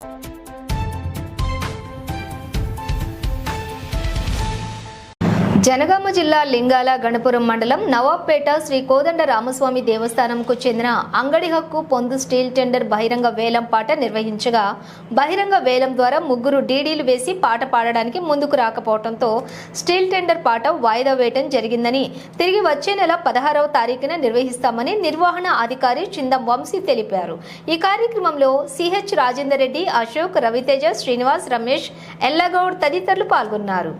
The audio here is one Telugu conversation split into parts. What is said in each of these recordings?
Thank you జనగామ జిల్లా లింగాల గణపురం మండలం నవాబ్పేట శ్రీ కోదండ రామస్వామి దేవస్థానంకు చెందిన అంగడి హక్కు పొందు స్టీల్ టెండర్ బహిరంగ వేలం పాట నిర్వహించగా బహిరంగ వేలం ద్వారా ముగ్గురు డీడీలు వేసి పాట పాడడానికి ముందుకు రాకపోవడంతో స్టీల్ టెండర్ పాట వాయిదా వేయటం జరిగిందని తిరిగి వచ్చే నెల పదహారవ తారీఖున నిర్వహిస్తామని నిర్వహణ అధికారి చిందం వంశీ తెలిపారు. ఈ కార్యక్రమంలో సిహెచ్ రాజేందర్ రెడ్డి అశోక్ రవితేజ శ్రీనివాస్ రమేష్ ఎల్లగౌడ్ తదితరులు పాల్గొన్నారు.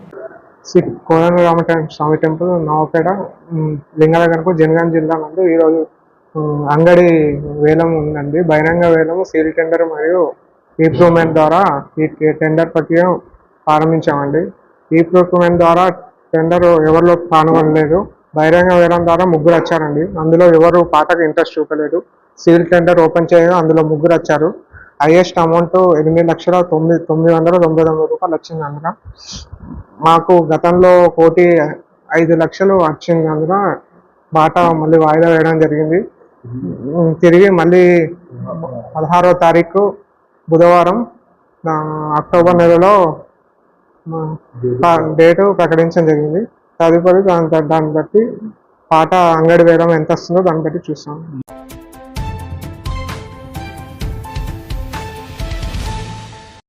శ్రీ కోదండ రామ స్వామి టెంపుల్ నవపేట ఉమ్, జనగాం జిల్లా నందు ఈరోజు అంగడి వేలం ఉందండి. బహిరంగ వేలం సీల్ టెండర్ మరియు ఈ ప్రూవ్మెంట్ ద్వారా ఈ ఈ టెండర్ ప్రక్రియ ప్రారంభించామండి. ఈ ప్రూవ్మెంట్ ద్వారా టెండర్ ఎవరిలో పాల్గొనలేదు బహిరంగ వేలం ద్వారా ముగ్గురు వచ్చారండి. అందులో ఎవరు పాటకు ఇంట్రెస్ట్ చూపలేదు. సీల్ టెండర్ ఓపెన్ చేయగా అందులో ముగ్గురు వచ్చారు. హైయెస్ట్ అమౌంట్ ఎనిమిది లక్షల తొమ్మిది తొమ్మిది వందల తొంభై తొమ్మిది రూపాయలు వచ్చింది అందులో. మాకు గతంలో కోటి ఐదు లక్షలు వచ్చింది అందులో. బాట మళ్ళీ వాయిదా వేయడం జరిగింది. తిరిగి మళ్ళీ పదహారవ తారీఖు బుధవారం అక్టోబర్ నెలలో డేటు ప్రకటించడం జరిగింది. తదుపరి దాని దాన్ని బట్టి పాట అంగడి వేయడం ఎంత వస్తుందో దాన్ని బట్టి చూస్తాం